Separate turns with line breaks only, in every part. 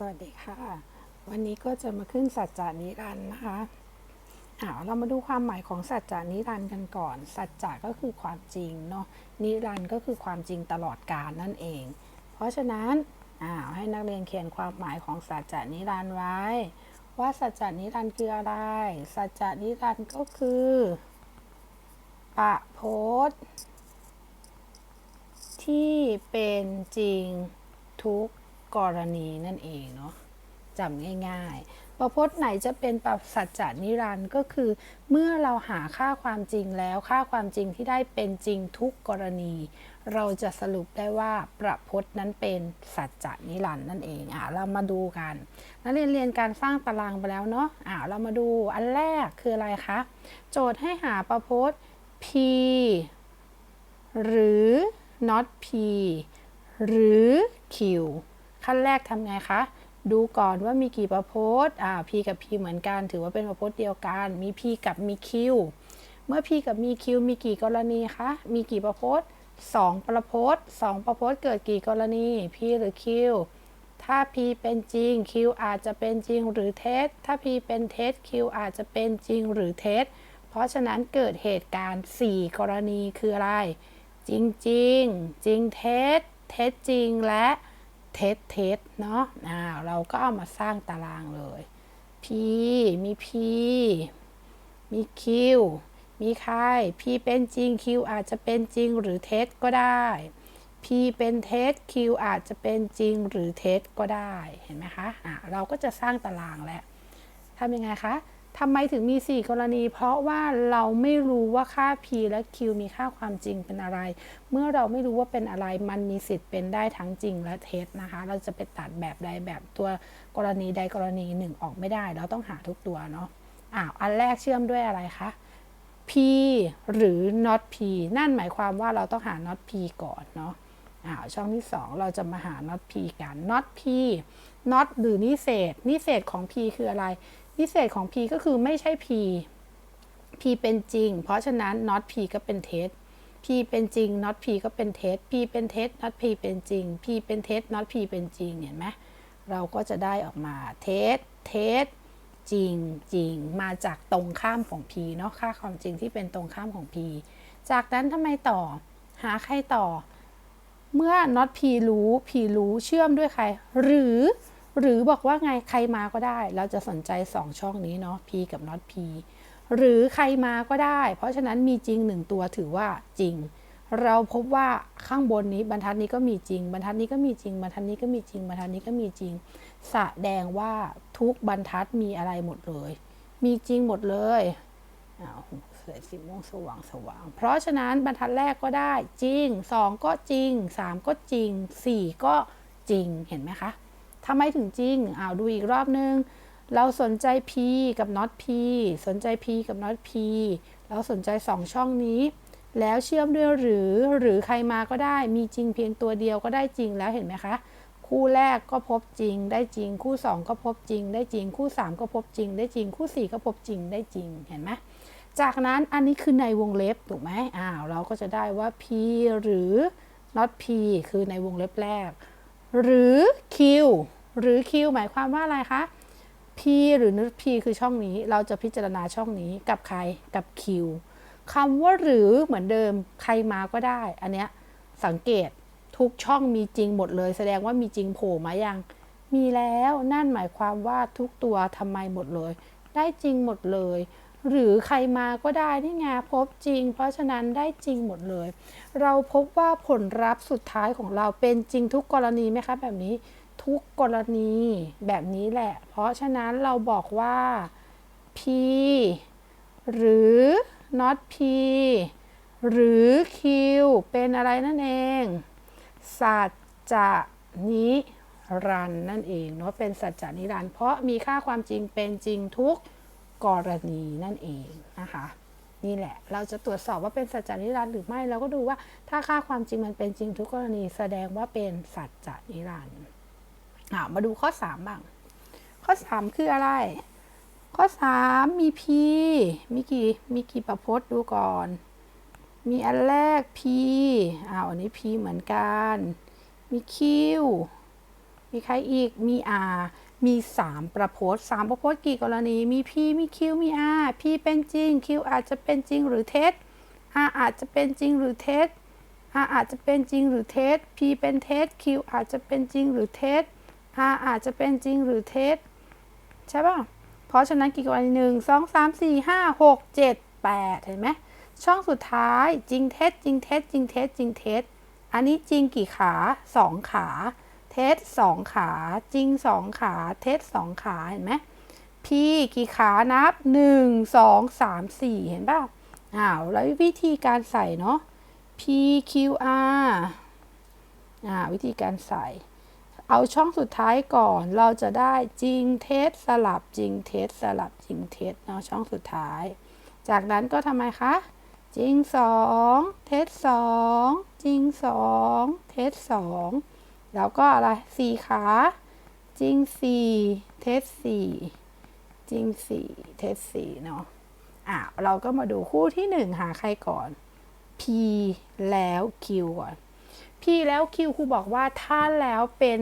สวัสดีค่ะ วันนี้ก็จะมาขึ้นสัจจานิรันด์นะคะอ่าเรามาดูความหมายของสัจจานิรันด์กันก่อน สัจจะก็คือความจริงเนาะนิรันด์ก็คือความจริงตลอดกาลนั่นเอง เพราะฉะนั้นอ่าให้นักเรียนเขียนความหมายของสัจจานิรันด์ไว้ ว่าสัจจานิรันด์คืออะไร สัจจานิรันด์ก็คือปะโพสที่เป็นจริงทุก กรณีนั่นเองเนาะจำง่ายๆ ประพจน์ไหนจะเป็นปสัจจานิรันด์ก็คือ เมื่อเราหาค่าความจริงแล้ว ค่าความจริงที่ได้เป็นจริงทุกกรณี เราจะสรุปได้ว่าประพจน์นั้นเป็นสัจจานิรันด์นั่นเองอะเรามาดูกันนักเรียนเรียนการสร้างตารางไปแล้วเนาะอะเรามาดูอันแรกคืออะไรคะ โจทย์ให้หาประพจน์ p หรือ not p หรือ q ขั้นแรกทำไงคะ ดูก่อนว่ามีกี่ประพจน์อ่า p กับ p เหมือนกัน ถือว่าเป็นประพจน์เดียวกัน มี p กับมี q เมื่อ p กับ มี q มีกี่กรณีคะ มีกี่ประพจน์2ประพจน์2ประพจน์เกิดกี่กรณี p หรือ q ถ้า p เป็นจริง q อาจจะเป็นจริงหรือเท็จ ถ้า p เป็นเท็จ q อาจจะเป็นจริงหรือเท็จ เพราะฉะนั้นเกิดเหตุการณ์ 4 กรณีคืออะไร จริงจริงจริงเท็จ เท็จจริงและ เท็จเท็จเนาะอ่าเราก็เอามาสร้างตารางเลย P มี P มี Q มีใคร P เป็นจริง Q อาจจะเป็นจริงหรือเท็จก็ได้ P เป็นเท็จ Q อาจจะเป็นจริงหรือเท็จก็ได้ เห็นไหมคะ อ่าเราก็จะสร้างตารางแล้วทำยังไงคะ ทำไมถึงมี 4 กรณี เพราะว่าเราไม่รู้ว่าค่า p และ q มีค่าความจริงเป็นอะไร เมื่อเราไม่รู้ว่าเป็นอะไรมันมีสิทธิ์เป็นได้ทั้งจริงและเท็จนะคะ เราจะไปตัดแบบใดแบบตัวกรณีใดกรณีหนึ่งออกไม่ได้ เราต้องหาทุกตัวเนาะอ้าวอันแรกเชื่อมด้วยอะไรคะ p หรือ not p นั่นหมายความว่าเราต้องหา not p ก่อนเนาะอ้าวช่องที่ 2 เราจะมาหา not p กัน not p not หรือนิเศษนิเศษของ p คืออะไร พิเศษของ p ก็คือไม่ใช่ p p เป็นจริง เพราะฉะนั้น not p ก็เป็นเท็จ p เป็นจริง not p ก็เป็นเท็จ p เป็นเท็จ not p เป็นจริง p เป็นเท็จ not p เป็นจริง เห็นไหมเราก็จะได้ออกมาเท็จ เท็จ จริง จริง มาจากตรงข้ามของ p เนาะ ค่าความจริงที่เป็นตรงข้ามของ p จากนั้นทำไมต่อ หาใครต่อ เมื่อ not p รู้ p รู้เชื่อมด้วยใคร หรือ หรือบอกว่าไงใครมาก็ได้ เราจะสนใจ 2 ช่องนี้เนาะ p กับ not p หรือใครมาก็ได้ เพราะฉะนั้นมีจริง 1 ตัวถือว่าจริง เราพบว่าข้างบนนี้บรรทัดนี้ก็มีจริง บรรทัดนี้ก็มีจริง บรรทัดนี้ก็มีจริง บรรทัดนี้ก็มีจริง แสดงว่าทุกบรรทัดมีอะไรหมดเลย มีจริงหมดเลยอ้าวสวยสีม่วงสว่างสว่าง เพราะฉะนั้นบรรทัดแรกก็ได้จริง 2 ก็จริง 3 ก็จริง 4 ก็จริงเห็นไหมคะ ทำไม่ถึงจริงอ้าวดูอีกรอบนึง เราสนใจ p กับ not p สนใจ p กับ not p เราสนใจ 2 ช่องนี้ แล้วเชื่อมด้วยหรือ หรือใครมาก็ได้ มีจริงเพียงตัวเดียวก็ได้จริงแล้วเห็นไหมคะ คู่แรกก็พบจริง ได้จริง คู่ 2 ก็พบจริง ได้จริง คู่ 3 ก็พบจริง ได้จริง คู่ 4 ก็พบจริง ได้จริง เห็นไหมจากนั้นอันนี้คือในวงเล็บถูกไหมอ้าว เราก็จะได้ว่า p หรือ not p คือในวงเล็บแรก หรือ q หรือ Q หมายความว่าอะไรคะ P หรือ P คือช่องนี้ เราจะพิจารณาช่องนี้กับใครกับ Q คำว่าหรือเหมือนเดิมใครมาก็ได้ อันเนี้ยสังเกตทุกช่องมีจริงหมดเลย แสดงว่ามีจริงโผล่มายัง มีแล้วนั่นหมายความว่าทุกตัวทำไมหมดเลย ได้จริงหมดเลย หรือใครมาก็ได้นี่ไงพบจริง เพราะฉะนั้นได้จริงหมดเลย เราพบว่าผลลัพธ์สุดท้ายของเราเป็นจริงทุกกรณีไหมคะแบบนี้ ทุกกรณีแบบนี้แหละ เพราะฉะนั้นเราบอกว่า p หรือ not p หรือ q เป็นอะไรนั่นเอง สัจจะนิรันนั่นเองเนาะเป็นสัจจานิรันเพราะมีค่าความจริงเป็นจริงทุกกรณีนั่นเองนะคะนี่แหละ เราจะตรวจสอบว่าเป็นสัจจนิรันหรือไม่ เราก็ดูว่าถ้าค่าความจริงมันเป็นจริงทุกกรณีแสดงว่าเป็นสัจจนิรันดร์ มาดูข้อ 3 บ้าง ข้อ 3 คืออะไร ข้อ 3 มี p มีกี่มีกี่ประพจน์ดูก่อน มีอันแรก p อ้าวอันนี้ p เหมือนกัน มี q มีมีใครอีก มี R มี 3 ประพจน์3ประพจน์กี่กรณี มี P มี Q มี R P เป็นจริง Q อาจจะเป็นจริงหรือเท็จ R อาจจะเป็นจริงหรือเท็จ R อาจจะเป็นจริงหรือเท็จ P เป็นเท็จ Q อาจจะเป็นจริงหรือเท็จ R อาจจะเป็นจริงหรือเท็จใช่ป่ะ เพราะฉะนั้นกี่กรณีหนึ่งสองสามสี่ห้าหกเจ็ดแปดเห็นไหมช่องสุดท้ายจริงเท็จจริงเท็จจริงเท็จจริงเท็จอันนี้จริงกี่ขาสองขา เท็จสองขาจริงสองขาเท็จสองขาเห็นไหม P กี่ขานับหนึ่งสองสามสี่เห็นป่ะอ้าวแล้ววิธีการใส่เนาะ P Q R อ่าวิธีการใส่ เอาช่องสุดท้ายก่อนเราจะได้จริงเท็จสลับจริงเท็จสลับจริงเท็จเนาะช่องสุดท้าย จากนั้นก็ทำไมคะจริงสองเท็จสองจริงสองเท็จสองแล้วก็อะไรสี่ขาจริงสี่เท็จสี่จริงสี่เท็จสี่เนาะอะเราก็มาดูคู่ที่หนึ่งหาใครก่อน P แล้ว Q ก่อน P แล้ว Q ครูบอกว่าถ้าแล้วเป็น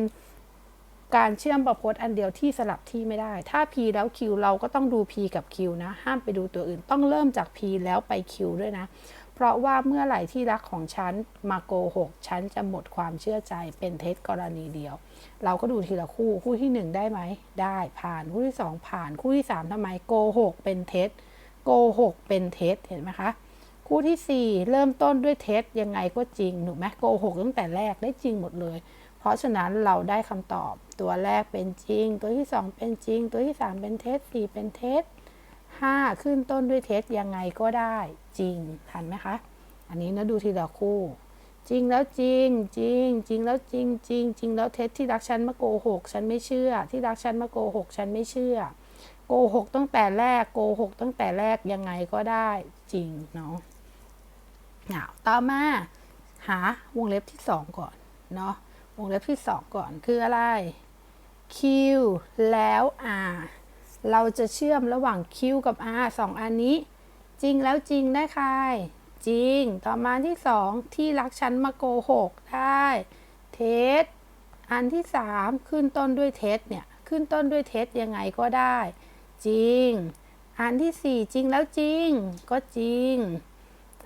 การเชื่อมประพจน์อันเดียวที่สลับที่ไม่ได้ ถ้า P แล้ว Q เราก็ต้องดู P กับ Q นะ ห้ามไปดูตัวอื่น ต้องเริ่มจาก P แล้วไป Q ด้วยนะ เพราะว่าเมื่อไหร่ที่รักของฉันมาโกหกฉันจะหมดความเชื่อใจเป็นเท็จกรณีเดียว เราก็ดูทีละคู่ คู่ที่หนึ่งได้ไหม ได้ผ่าน คู่ที่สองผ่าน คู่ที่สามทำไมโกหกเป็นเท็จ โกหกเป็นเท็จ เห็นไหมคะ คู่ที่ 4 เริ่มต้นด้วยเท็จยังไงก็จริงถูกไหมโกหกตั้งแต่แรกได้จริงหมดเลย เพราะฉะนั้นเราได้คำตอบตัวแรกเป็นจริง ตัวที่ 2 เป็นจริง ตัวที่ 3 เป็นเท็จ4เป็นเท็จ5ขึ้นต้นด้วยเท็จยังไงก็ได้จริงทันไหมคะ อันนี้นะดูทีละคู่ จริงแล้วจริงจริง จริงแล้วจริงจริงจริงแล้วเท็จที่รักฉันมาโกหกฉันไม่เชื่อ ที่รักฉันมาโกหกฉันไม่เชื่อโกหกตั้งแต่แรกโกหกตั้งแต่แรกยังไงก็ได้จริงเนาะ เอาต่อมาหาวงเล็บที่ 2 ก่อน เนาะวงเล็บที่ 2 ก่อนคืออะไร Q แล้ว R เราจะเชื่อมระหว่าง Q กับ R สองอันนี้ จริงแล้วจริงได้ใคร จริง ต่อมาที่ 2 ที่รักฉันมาโกหกได้เท็จอันที่ 3 ขึ้นต้นด้วยเท็จเนี่ย ขึ้นต้นด้วยเท็จยังไงก็ได้ จริง อันที่ 4 จริงแล้วจริง ก็จริง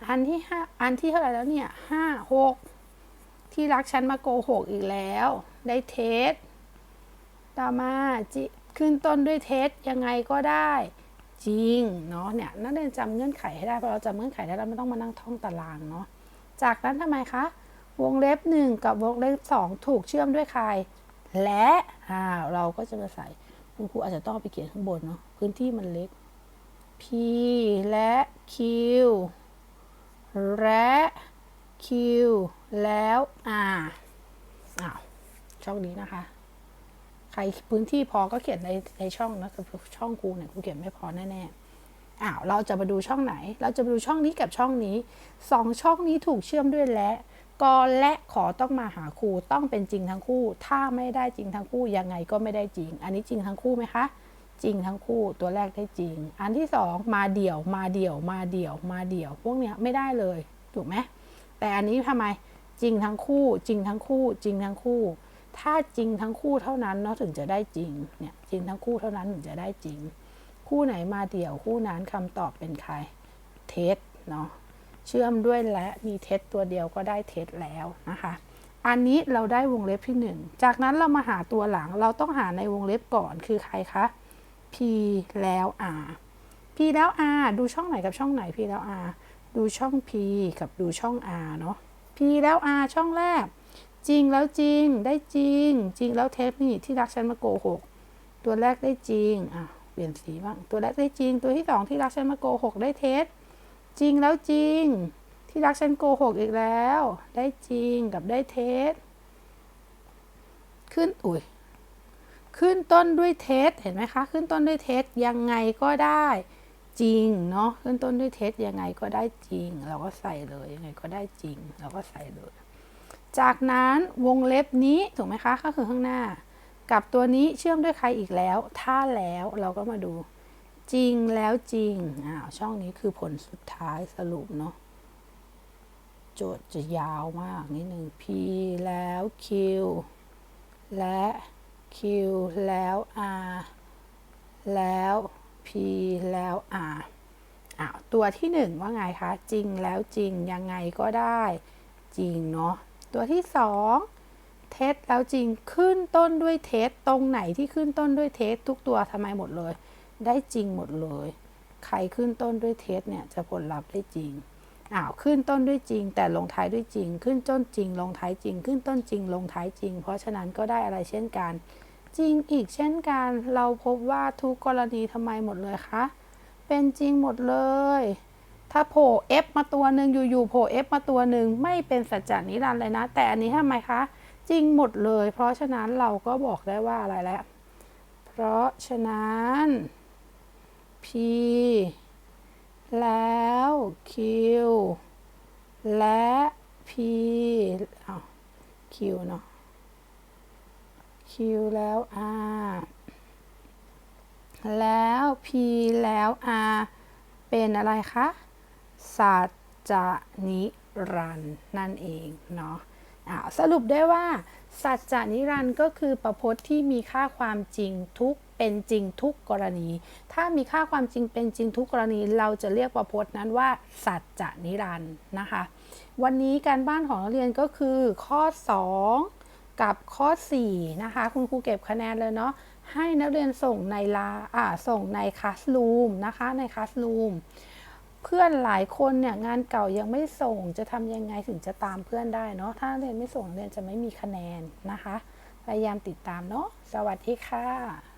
อันที่ห้าอันที่เท่าไหร่แล้วเนี่ยห้าหกที่รักฉันมาโกหกอีกแล้ว ได้เทสต่อมาจิขึ้นต้นด้วยเทสยังไงก็ได้ จริงเนาะเนี่ยนักเรียนจำเงื่อนไขให้ได้เพราะเราจำเงื่อนไขได้เราไม่ต้องมานั่งท่องตารางเนาะจากนั้นทำไมคะ วงเล็บหนึ่งกับวงเล็บสองถูกเชื่อมด้วยใคร และอ่าเราก็จะมาใส่คุณครูอาจจะต้องไปเขียนข้างบนเนาะพื้นที่มันเล็ก P และ Q และ Q แล้ว R อ้าวช่องนี้นะคะ ใครพื้นที่พอก็เขียนในในช่องนะช่องครูเนี่ยครูเขียนไม่พอแน่ๆอ้าวเราจะมาดูช่องไหน เราจะมาดูช่องนี้กับช่องนี้สองช่องนี้ถูกเชื่อมด้วยและกอและขอต้องมาหาครูต้องเป็นจริงทั้งคู่ ถ้าไม่ได้จริงทั้งคู่ยังไงก็ไม่ได้จริง อันนี้จริงทั้งคู่ไหมคะ จริงทั้งคู่ตัวแรกได้จริง อันที่สองมาเดี่ยวมาเดี่ยวมาเดี่ยวมาเดี่ยว พวกเนี้ยไม่ได้เลยถูกไหมแต่อันนี้ทำไมจริงทั้งคู่ จริงทั้งคู่ จริงทั้งคู่ ถ้าจริงทั้งคู่เท่านั้นเนาะถึงจะได้จริงเนี่ยจริงทั้งคู่เท่านั้นถึงจะได้จริง คู่ไหนมาเดี่ยวคู่นั้นคำตอบเป็นใครเท็จเนาะเชื่อมด้วยและมีเท็จตัวเดียวก็ได้เท็จแล้วนะคะอันนี้เราได้วงเล็บที่หนึ่งจากนั้นเรามาหาตัวหลังเราต้องหาในวงเล็บก่อนคือใครคะ P แล้ว R P แล้ว R ดูช่องไหนกับช่องไหน P แล้ว R ดูช่อง P กับดูช่อง R เนาะ P แล้ว R ช่องแรก จริงแล้วจริงได้จริง จริงแล้วเทปนี่ที่รักฉันมาโกหกตัวแรกได้จริงอะเปลี่ยนสีบ้างตัวแรกได้จริง ตัวที่สองที่รักฉันมาโกหกได้เทสจริงแล้วจริง ที่รักฉันโกหกอีกแล้ว ได้จริงกับได้เทสขึ้นอุ้ย ขึ้นต้นด้วยเทสเห็นไหมคะ ขึ้นต้นด้วยเทสยังไงก็ได้จริงเนาะขึ้นต้นด้วยเทสยังไงก็ได้จริง เราก็ใส่เลยยังไงก็ได้จริง เราก็ใส่เลย จากนั้นวงเล็บนี้ถูกไหมคะก็คือข้างหน้า กับตัวนี้เชื่อมด้วยใครอีกแล้ว ถ้าแล้วเราก็มาดู จริงแล้วจริงอ้าวช่องนี้คือผลสุดท้ายสรุปเนาะโจทย์จะยาวมากนิดหนึ่ง P แล้ว Q และ Q แล้ว R แล้ว P แล้ว R อ้าวตัวที่หนึ่งว่าไงคะ จริงแล้วจริงยังไงก็ได้จริงเนาะตัวที่สองเท็จแล้วจริงขึ้นต้นด้วยเท็จตรงไหนที่ขึ้นต้นด้วยเท็จทุกตัวทำไมหมดเลย ได้จริงหมดเลย ใครขึ้นต้นด้วยเท็จเนี่ยจะผลลัพธ์ได้จริง อ้าวขึ้นต้นด้วยจริง แต่ลงท้ายด้วยจริง ขึ้นต้นจริง ลงท้ายจริง ขึ้นต้นจริง ลงท้ายจริง เพราะฉะนั้นก็ได้อะไรเช่นกัน จริงอีกเช่นกัน เราพบว่าทุกกรณีทำไมหมดเลยคะ เป็นจริงหมดเลย ถ้าโผล่ F มาตัวหนึ่งอยู่ๆโผล่ F มาตัวหนึ่งไม่เป็นสัจจานิรันดร์เลยนะ แต่อันนี้ทำไมคะ จริงหมดเลย เพราะฉะนั้นเราก็บอกได้ว่าอะไรแล้ว เพราะฉะนั้น P แล้ว Q และ P อ้าว Q เนาะ Q แล้ว R แล้ว P แล้ว R เป็นอะไรคะสัจจนิรันนั่นเองเนาะสรุปได้ว่า สัจจนิรันก็คือประพจน์ที่มีค่าความจริงทุก เป็นจริงทุกกรณี ถ้ามีค่าความจริงเป็นจริงทุกกรณี เราจะเรียกประพจน์นั้นว่า สัจจะนิรันด์นะคะ วันนี้การบ้านของนักเรียนก็คือข้อ 2 กับข้อ 4 นะคะ คุณครูเก็บคะแนนเลยเนาะให้นักเรียนส่งในลาอ่าส่งในคลาสรูมนะคะในคลาสรูมเพื่อนหลายคนเนี่ยงานเก่ายังไม่ส่งจะทำยังไงถึงจะตามเพื่อนได้เนาะถ้านักเรียนไม่ส่งนักเรียนจะไม่มีคะแนนนะคะ พยายามติดตามเนาะสวัสดีค่ะ